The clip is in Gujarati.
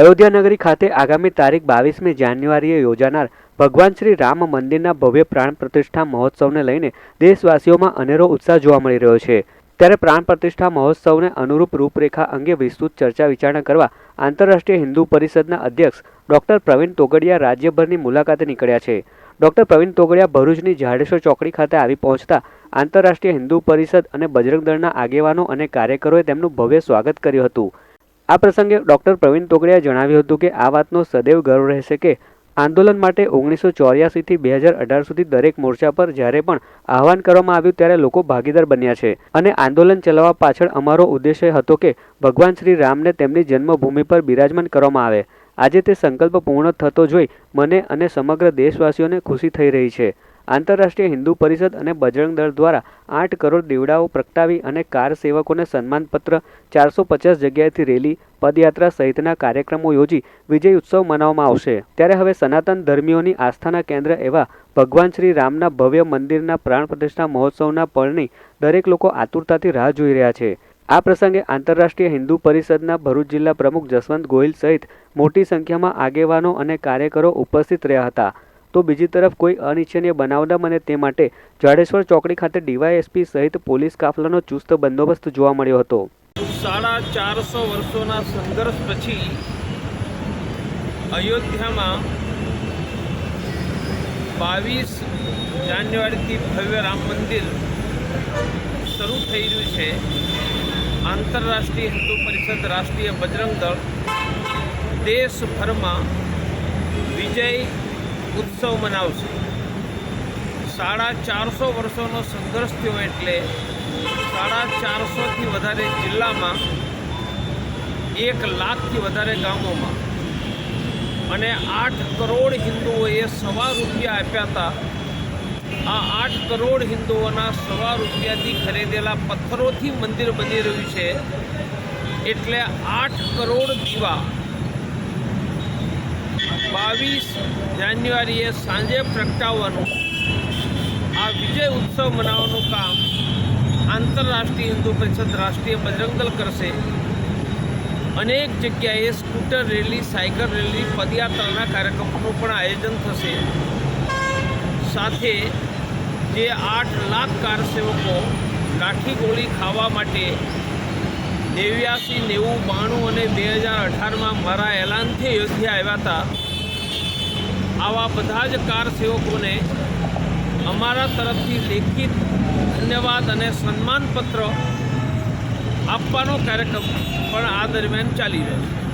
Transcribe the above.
અયોધ્યાનગરી ખાતે આગામી તારીખ બાવીસમી જાન્યુઆરીએ યોજાનાર ભગવાન શ્રી રામ મંદિરના ભવ્ય પ્રાણ પ્રતિષ્ઠા મહોત્સવને લઈને દેશવાસીઓમાં અનેરો ઉત્સાહ જોવા મળી રહ્યો છે. ત્યારે પ્રાણ પ્રતિષ્ઠા મહોત્સવને અનુરૂપ રૂપરેખા અંગે વિસ્તૃત ચર્ચા વિચારણા કરવા આંતરરાષ્ટ્રીય હિન્દુ પરિષદના અધ્યક્ષ ડોક્ટર પ્રવીણ તોગડિયા રાજ્યભરની મુલાકાતે નીકળ્યા છે. ડોક્ટર પ્રવીણ તોગડિયા ભરૂચની જાડેશ્વર ચોકડી ખાતે આવી પહોંચતા આંતરરાષ્ટ્રીય હિન્દુ પરિષદ અને બજરંગ દળના આગેવાનો અને કાર્યકરોએ તેમનું ભવ્ય સ્વાગત કર્યું હતું. આ પ્રસંગે ડૉક્ટર પ્રવીણ તોગડિયાએ જણાવ્યું હતું કે આ વાતનો સદૈવ ગર્વ રહેશે કે આંદોલન માટે ઓગણીસો ચોર્યાસીથી બે હજાર અઢાર સુધી દરેક મોરચા પર જ્યારે પણ આહવાન કરવામાં આવ્યું ત્યારે લોકો ભાગીદાર બન્યા છે. અને આંદોલન ચલાવવા પાછળ અમારો ઉદ્દેશ્ય હતો કે ભગવાન શ્રી રામને તેમની જન્મભૂમિ પર બિરાજમાન કરવામાં આવે. આજે તે સંકલ્પ પૂર્ણ થતો જોઈ મને અને સમગ્ર દેશવાસીઓને ખુશી થઈ રહી છે. આંતરરાષ્ટ્રીય હિન્દુ પરિષદ અને બજરંગ દળ દ્વારા આઠ કરોડ દીવડાઓ પ્રગટાવી અને કાર સેવકોને સન્માનપત્ર, ચારસો પચાસ જગ્યાએથી રેલી, પદયાત્રા સહિતના કાર્યક્રમો યોજી વિજય ઉત્સવ મનાવવામાં આવશે. ત્યારે હવે સનાતન ધર્મીઓની આસ્થાના કેન્દ્ર એવા ભગવાન શ્રી રામના ભવ્ય મંદિરના પ્રાણ પ્રતિષ્ઠા મહોત્સવના પળની દરેક લોકો આતુરતાથી રાહ જોઈ રહ્યા છે. આ પ્રસંગે આંતરરાષ્ટ્રીય હિન્દુ પરિષદના ભરૂચ જિલ્લા પ્રમુખ જસવંત ગોહિલ સહિત મોટી સંખ્યામાં આગેવાનો અને કાર્યકરો ઉપસ્થિત રહ્યા હતા. તો બીજી તરફ કોઈ અનિચ્છનીય બનાવ ન બને તે માટે જાડેશ્વર ચોકડી ખાતે ડીવાયએસપી સહિત પોલીસ કાફલાનો ચુસ્ત બંદોબસ્ત જોવા મળ્યો હતો. સાડા ચારસો વર્ષોના સંઘર્ષ પછી અયોધ્યામાં બાવીસ જાન્યુઆરીથી ભવ્ય રામ મંદિર શરૂ થઈ રહ્યું છે. આંતરરાષ્ટ્રીય હિન્દુ પરિષદ રાષ્ટ્રીય બજરંગ દળ દેશભરમાં વિજય ઉત્સવ મનાવશે. સાડા ચારસો વર્ષોનો સંઘર્ષ થયો એટલે સાડા ચારસોથી વધારે જિલ્લામાં એક લાખથી વધારે ગામોમાં અને આઠ કરોડ હિન્દુઓએ સવા રૂપિયા આપ્યા હતા. આ આઠ કરોડ હિન્દુઓના સવા રૂપિયાથી ખરીદેલા પથ્થરોથી મંદિર બની રહ્યું છે. એટલે આઠ કરોડ દીવા બાવીસ જાન્યુઆરીએ સાંજે પ્રગટાવવાનું. આ વિજય ઉત્સવ મનાવવાનું કામ આંતરરાષ્ટ્રીય હિન્દુ પરિષદ રાષ્ટ્રીય બજરંગલ કરશે. અનેક જગ્યાએ સ્કૂટર રેલી, સાયકલ રેલી, પદયાત્રાના કાર્યક્રમોનું પણ આયોજન થશે. સાથે જે આઠ લાખ કાર સેવકો લાઠી ગોળી ખાવા માટે નેવ્યાસી, નેવું, બાણું અને બે હજાર અઢારમાં મારા એલાનથી અયોધ્યા આવ્યા હતા. આવા બધા જ કાર સેવકોને અમારા તરફથી લેખિત ધન્યવાદ અને સન્માનપત્ર આપવાનો કાર્યક્રમ પણ આ દરમિયાન ચાલી રહ્યો છે.